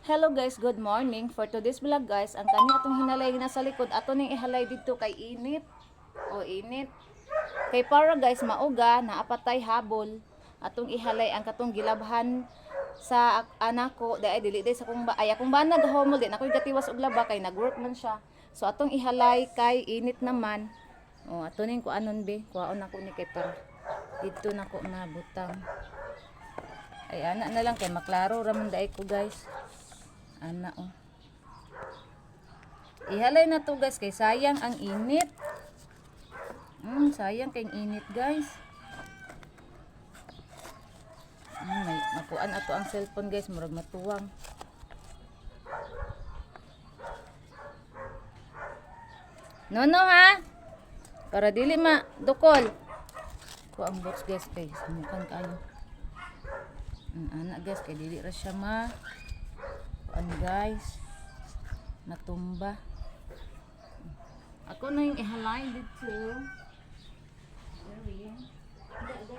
Hello guys, good morning. For today's vlog guys, ang kani atong hinalay na sa likod, ato ning ihalay dito kay init. O init. Kay para guys, mauga, naapatay habol. Atong ihalay ang katong gilabhan sa ak- anak ko, dahil dili day sa kung ba, ay akong ba naghomol din, ako'y gatiwas og laba kay nagwork man siya. So atong ihalay kay init naman. O ato ning ko anon be, kuhaon ako ni kay para dito na ko mabutang. Ay ana na lang kay maklaro raman dai ko guys. Ana oh. Ihalay na to guys kay sayang ang init. Mm, sayang kay init guys. Mm, may makuan ato ang cellphone guys, murag matuwang. No no ha? Para dili ma dukol. Ko ang box guys kay samukan kayo. Ang anak guys kay dili ra siya ma Kuan guys. Natumba. Ako na yung ihalay dito. Sorry. Hindi, hindi.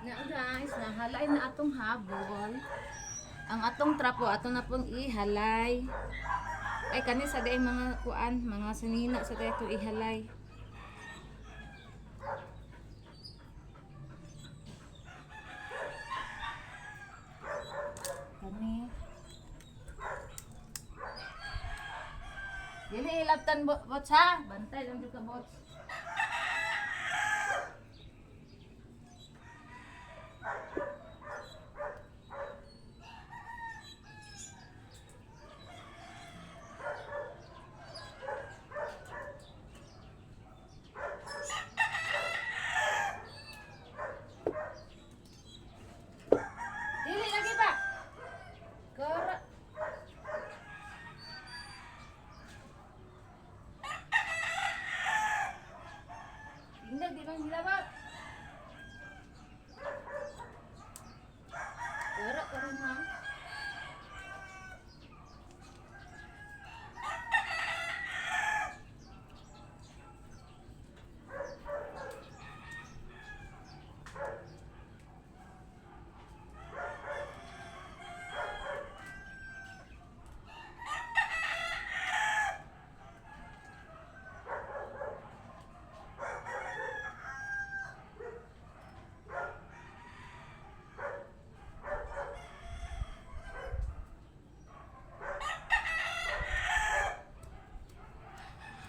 Na guys, nahalay na atong habol. Ang atong trapo ato na pong ihalay. Ay kani sa day mga kuan, mga sanina sa day to ihalay. Kani. Dili ilaptan bo bots ha. Bantay lang jud ka. Dili lagi pa. Kara. Hindi, di bang hilabot. Kara ka rin ha.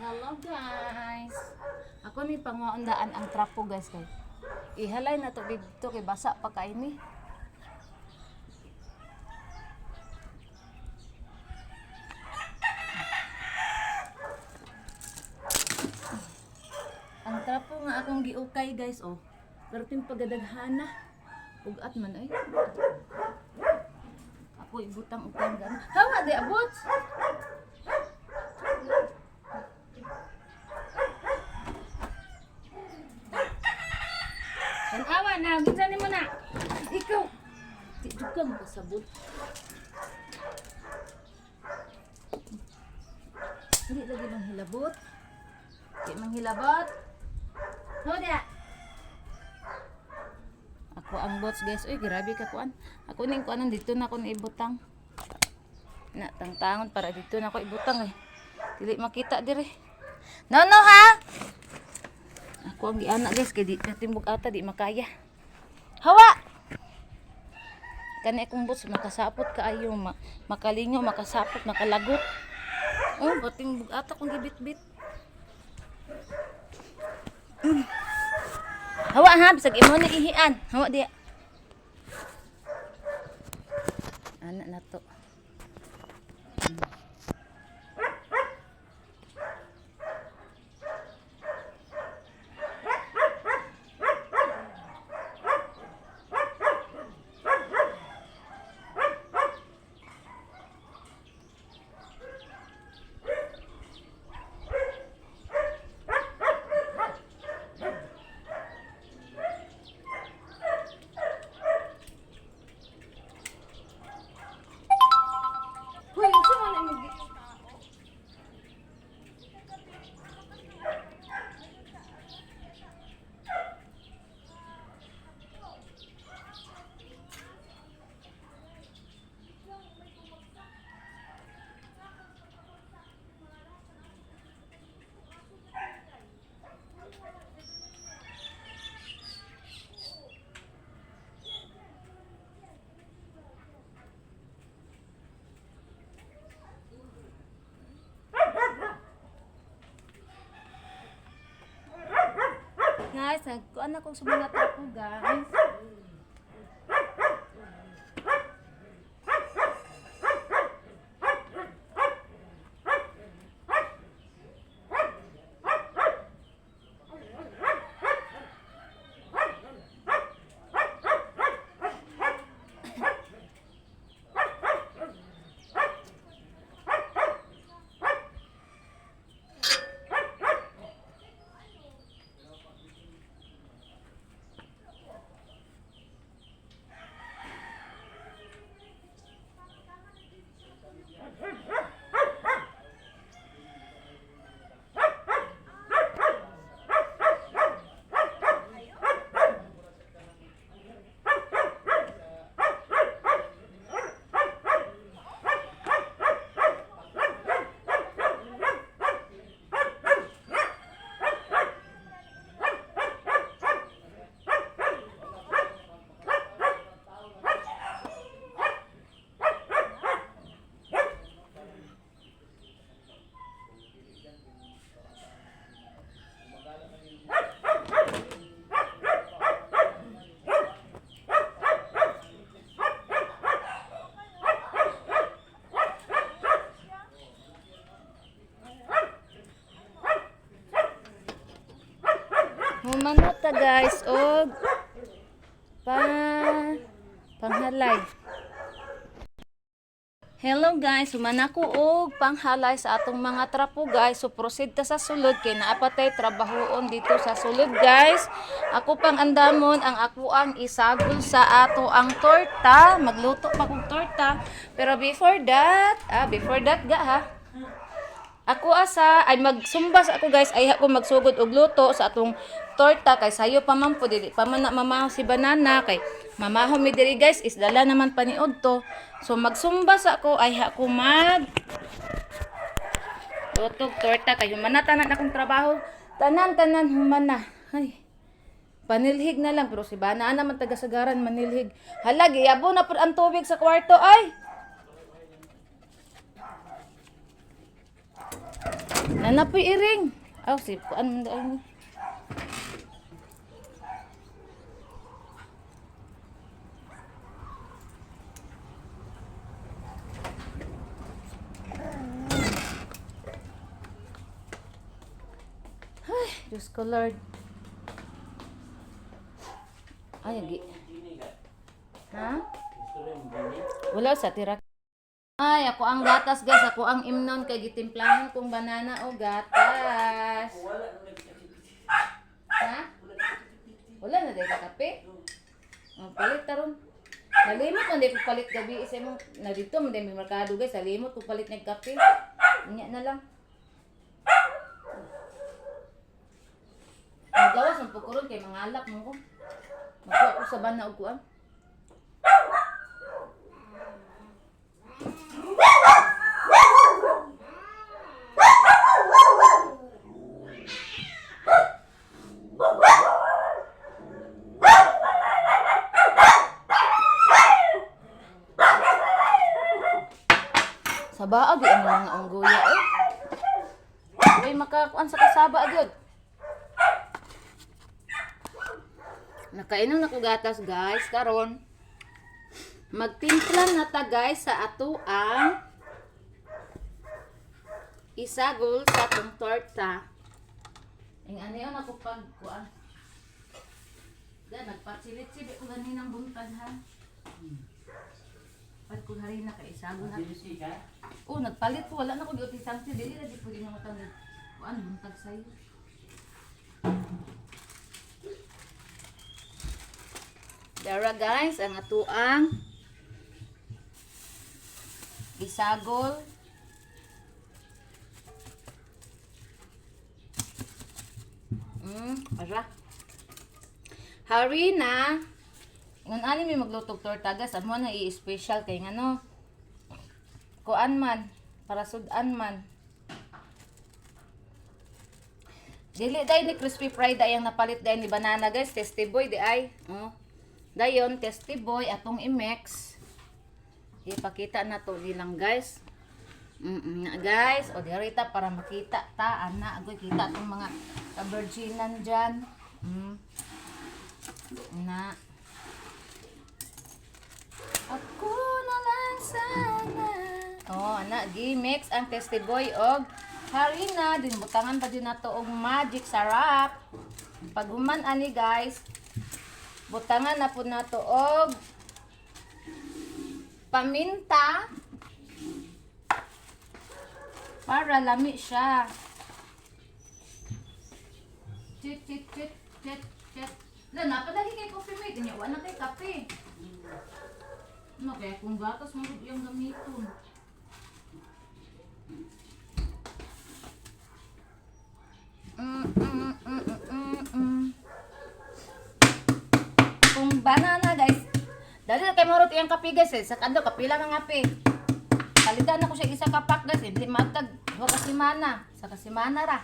Hello guys. Ako ni panguandaan ang trapo guys kay. Ihalay na to dito kay basa pa kay ni. Ang trapo nga akong giukay guys oh. Pero ting pagadaghana. Ugat man ay. Ako ibutang ukay gana. Hawa di abot. Na, ginsan mo na. Ikaw. Di ka mo kasabot. Hindi lagi mang hilabot. Di mang hilabot. No dia. Ako ang bots guys. Uy, grabe ka kuan. Ako ning kuan dito na ako ibutang. Na tangtangon para dito na ako ibutang eh. Dili makita dire. No no ha. Ako ang giana guys kay di katimbog ata di makaya. Hawa. Kani akong boss makasapot kaayo ma makalinyo makasapot makalagot. Oh, bating bug ata kong gibit-bit. Hawa ha, bisag imo ni ihian. Hawa di. Anak na to. Guys, nagkuan ako sa mga tapo, guys. Guys og pa panghalay. Hello guys, human ako og panghalay sa atong mga trapo guys. So proceed ta sa sulod kay naapatay trabahoon dito sa sulod guys. Ako pang andamon ang ako ang isagol sa ato ang torta. Magluto pa kong torta. Pero before that, ah before that ga ha. Ako asa ay magsumbas ako guys ay ako magsugod og luto sa atong torta kay sayo pa man po dili pa man na mamaho si banana kay mamaho mi diri guys is dala naman paniod to. So magsumbas ako ay ako mag lutog torta kay human na tanan akong trabaho. Tanan tanan human na. Ay. Panilhig na lang pero si Bana naman taga-sagaran manilhig. Hala giyabo na pud ang tubig sa kwarto ay. Nanapoy iring. Aw, si kuan man daw ni. Ay, Diyos ko Lord. Ay, agi. Ha? Wala sa tira. Ay, ako ang gatas guys. Ako ang imnon kay gitimplahan kong banana o gatas. Ha? Wala na dahil ka kape? Oh, palit taron. Nalimot man dahil palit gabi isa mo na dito man dahil merkado guys. Nalimot ko palit ng kape. Inya na lang. Ng pukuron kay mga alak mo ko. Makuha ko sa bana og kuan. Sa baag ang mga unggoya eh. Uy, makakuan sa kasaba agad. Nakainom na ko gatas guys karon. Magtimpla na ta guys sa ato ang isagol sa atong torta. Ing ano yun ako pag kuan. Da nagpatsilit-silit ko ganinang buntag ha. Pag ko hari na kay isagol na. Oh, nagpalit ko wala na ko di utisang si dili na di pwede nga matang kuan buntag sayo. Dara guys, ang atuang bisagol. Mm, ara. Hari na. Ngan ani may maglutog torta gas, amo na i-special kay ngano. Kuan man, para sudan man. Dili day ni crispy fried ay ang napalit day ni banana guys, tasty boy di ay. Oh. Dayon, testy boy, atong i-mix. Ipakita na to nilang guys. Mm -mm, guys, o dirita para makita ta ana agoy kita atong mga kaberginan diyan. Mm. Na. Ako na lang sana. Oh, ana, gi-mix ang testy boy og harina. Din butangan pa din nato og magic sarap. Pag human ani guys, butangan na po nato og paminta para lami siya. Chit, chit, chit, chit, chit. Na, napadali kay coffee mate. Niya, wala kay kape. Ano kaya kung gatas mo yung gamiton. Mm, mm, mm, mm, mm, mm. Banana guys, dali na kay marot iyang kape guys eh. Sa kando, kapila mga kape. Palitan ako siya isa kapak guys eh. Di matag, wa kasimana. Sa kasimana ra.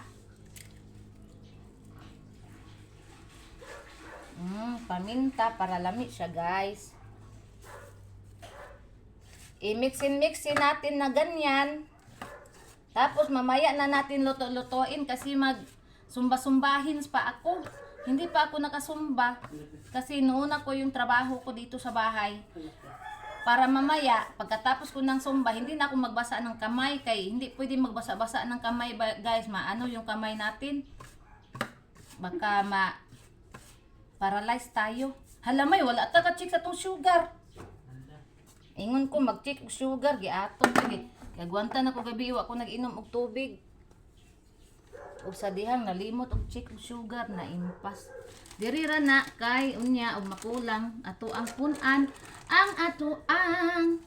Mm, paminta para lami siya guys. I-mixin-mixin natin na ganyan. Tapos mamaya na natin luto-lutuin kasi mag sumba-sumbahin pa ako. Hindi pa ako nakasumba kasi noona ko yung trabaho ko dito sa bahay. Para mamaya, pagkatapos ko ng sumba, hindi na ako magbasa ng kamay kay hindi pwede magbasa-basa ng kamay guys. Maano yung kamay natin? Baka ma paralyzed tayo. Halamay, wala ta ka-check sa tong sugar. Ingon ko mag-check sugar giaton lagi. Kagwanta na ko gabi wa ko nag-inom og tubig. Ug sa dihang nalimot og check og sugar na impas. Diri ra na kay unya og makulang ato ang punan ang ato ang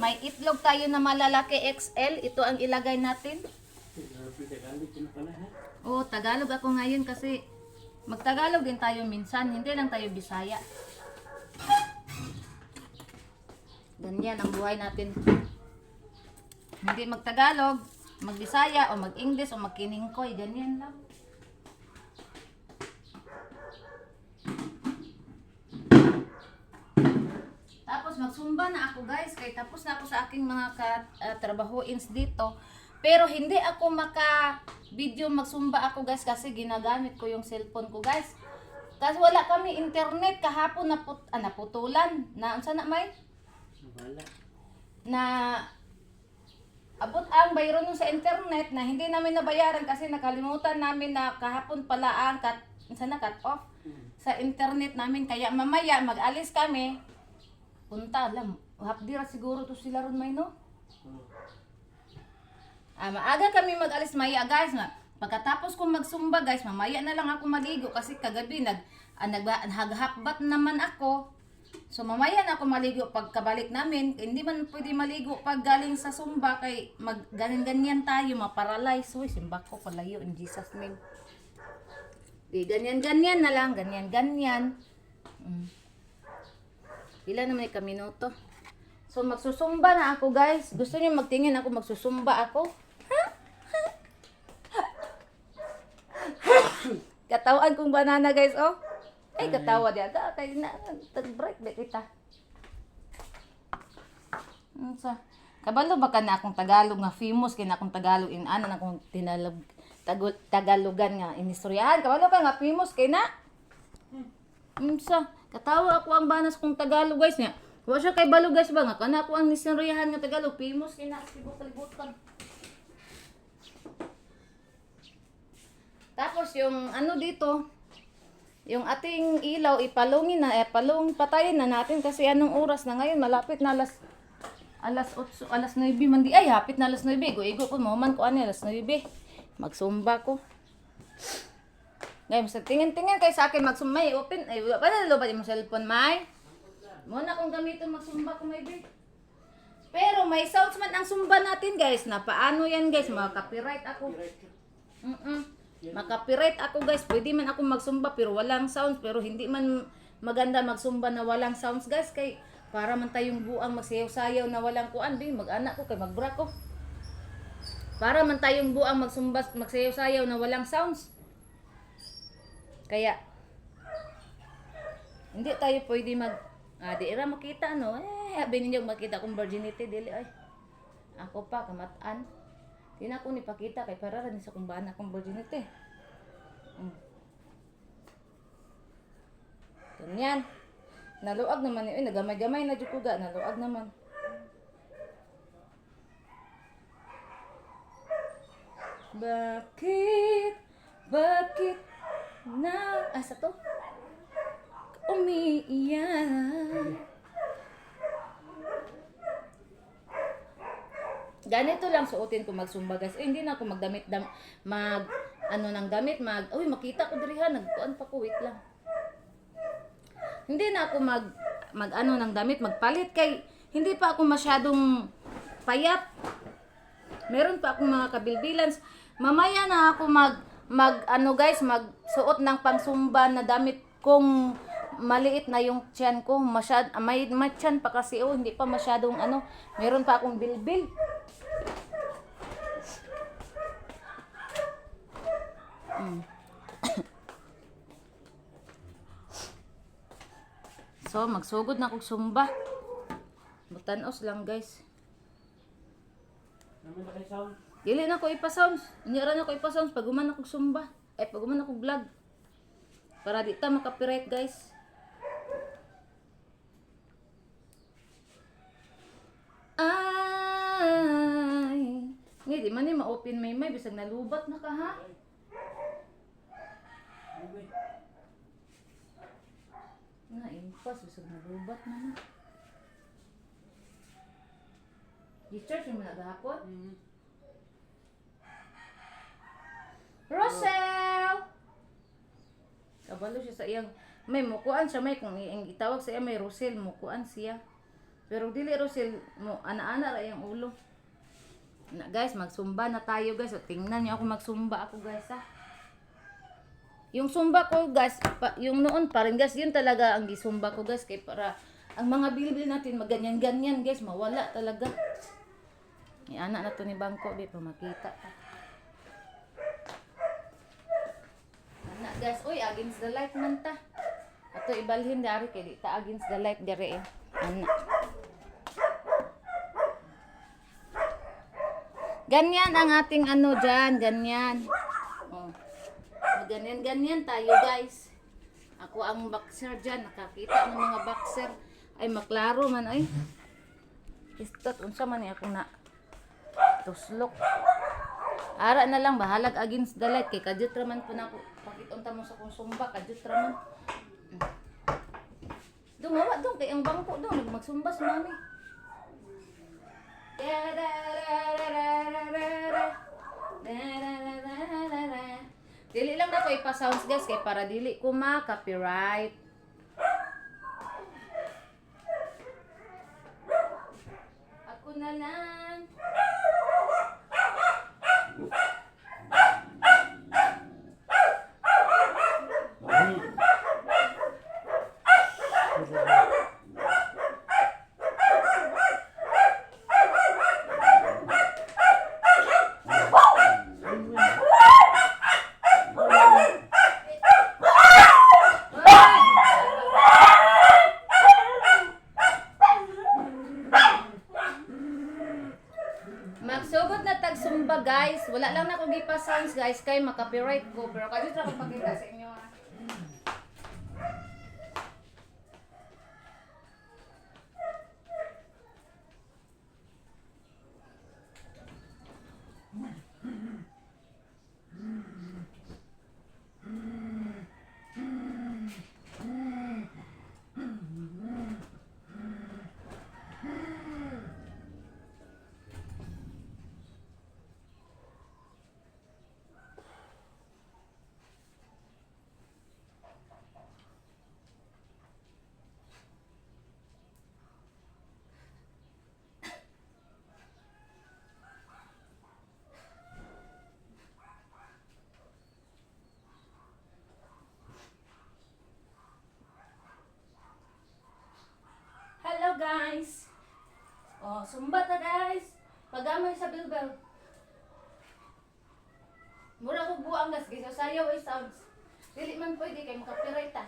may itlog tayo na malalaki XL. Ito ang ilagay natin. Oo, Tagalog ako ngayon kasi magtagalog din tayo minsan. Hindi lang tayo Bisaya. Ganyan ang buhay natin. Hindi magtagalog, magbisaya o mag-English o magkiningkoy, ganyan lang. Tapos magsumba na ako guys, kay tapos na ako sa aking mga katrabahoins dito. Pero hindi ako maka video magsumba ako guys kasi ginagamit ko yung cellphone ko guys. Kasi wala kami internet kahapon na put, ah, naputulan. Na unsa na may? na abot ang bayro nun sa internet na hindi namin nabayaran kasi nakalimutan namin na kahapon pala ang cut, sana cut off sa internet namin. Kaya mamaya mag-alis kami. Punta lang. Hapdira siguro to sila ron may no? Ah, maaga kami mag-alis maya guys na pagkatapos kong magsumba guys, mamaya na lang ako maligo kasi kagabi nag ah, nagba- naghahakbat naman ako. So mamaya na ako maligo pagkabalik namin. Hindi man pwede maligo pag galing sa sumba kay mag ganyan-ganyan tayo, maparalyze. Uy, simba ko palayo in Jesus name. Di ganyan-ganyan na lang, ganyan-ganyan. Mm. Pila naman yung kaminuto. So magsusumba na ako guys. Gusto niyo magtingin ako magsusumba ako? Katawan kong banana guys, oh. Ay, katawa di aga. Kay na, tag-break di kita. Ano sa? Kabalo ba ka na akong Tagalog nga famous kay na akong Tagalog in ano na akong tinalog Tagul, Tagalogan nga inistoryahan. Kabalo ka nga famous kay na. Unsa? Katawa ako ang banas kong Tagalog guys niya. Wa siya kay balo guys ba nga kana ako ang nistoryahan nga Tagalog famous kay na sibuk kalibutan. Tapos yung ano dito, yung ating ilaw ipalungin na, eh, palung patayin na natin kasi anong oras na ngayon, malapit na alas alas 8, alas 9 man di, ay hapit na alas 9, igo ko mo man ko ano, alas 9, magsumba ko. Ngayon, sa tingin-tingin kay sa akin magsumba, may open, ay wala pa na lobad yung cellphone, may. Muna kung gamitin magsumba ko, may be. Pero may sounds man ang sumba natin guys, na paano yan guys, mga-copyright ako. Mm-mm. Makapiright ako guys. Pwede man ako magsumba pero walang sounds. Pero hindi man maganda magsumba na walang sounds guys. Kay para man tayong buang magsayaw-sayaw na walang kuan. Di mag-anak ko kay magbra ko. Para man tayong buang magsumba, magsayaw-sayaw na walang sounds. Kaya hindi tayo pwede mag ah, di ra makita no. Eh, habi ninyo makita kong virginity dili ay. Ako pa kamatan. Na ako nipakita kay para rin sa kumbana akong virginity. Mm. Yan. Naluag naman eh. Nagamay-gamay na jud ko ga. Naluag naman. Bakit? Bakit na... Asa to? Umiiyak. Ganito lang suotin ko magsumba guys. Eh, hindi na ako magdamit dam mag ano ng damit mag uy makita ko diri ha nagkuan pa ko wait lang. Hindi na ako mag mag ano ng damit magpalit kay hindi pa ako masyadong payat. Meron pa akong mga kabilbilans. Mamaya na ako mag mag ano guys magsuot ng pangsumba na damit kung maliit na yung tiyan ko masyad may, may tiyan pa kasi oh hindi pa masyadong ano meron pa akong bilbil So, magsugod na kog sumba. Mutanos lang, guys. Na. Dili na ko ipa-sounds. Inyara na ko ipa-sounds pag guman akong sumba. Ay, pag guman akong vlog. Para di ta makapirate, guys. Ay. Nga, di man ni ma-open may may. Bisag nalubat na ka, ha? Uy, Impas. Bisag nalubat na na. Di-church mo na gahapon? mm. Rosel! Kabalo siya sa iyang may mukuan siya may kung ang itawag sa iya may Rosel mukuan siya. Pero dili Rosel mo ana-ana ra iyang ulo. Na guys, magsumba na tayo guys. O, tingnan niyo ako magsumba ako guys ha. Yung sumba ko guys, pa, yung noon pa rin guys, yun talaga ang gisumba ko guys kay para ang mga bilbil natin maganyan-ganyan guys, mawala talaga. Ay, anak na to ni Bangko, di pa makita pa. Ana guys, oy against the light man ta. Ato ibalhin dari kay di ta against the light dire eh. Ana. Ganyan ang ating ano diyan, ganyan. Oh. Ganyan ganyan tayo guys. Ako ang boxer diyan, nakakita ng mga boxer ay maklaro man ay. Istot unsa man ako na tuslok. Ara na lang bahalag against the light kay kadyut raman po na ako. Pakit unta mo sa kong sumba kadyut raman. Dumawa dong kay ang bangko dong nagmagsumba si mami. Dili lang na ko ipa-sounds guys kay para dili ko ma-copyright. Ako na lang. Magsugod na tag Zumba guys. Ko gipa sounds guys. Kay maka-copyright ko. Pero kadto ra ko pakita sa inyo ha. Hello guys. Oh, Zumba ta guys. Pagamay sa bilbel. Mura ko buang gas guys. Sayaw ay sounds. Dili man pwede kay maka-copyright ta.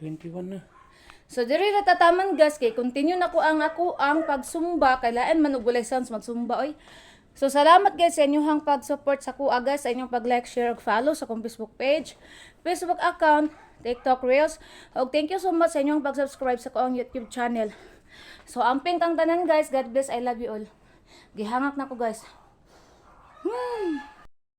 21 na. So diri ra tataman guys kay continue na ko ang ako ang pagsumba kailaan man og walay sounds magsumba oy. So salamat guys sa inyong pag-support sa kuha guys sa inyong pag-like, share ug follow sa akong Facebook page, Facebook account, TikTok Reels. ug thank you so much sa inyong pag-subscribe sa akong YouTube channel. So amping kang tanan guys, God bless, I love you all. Gihangak na ko guys. Hmm.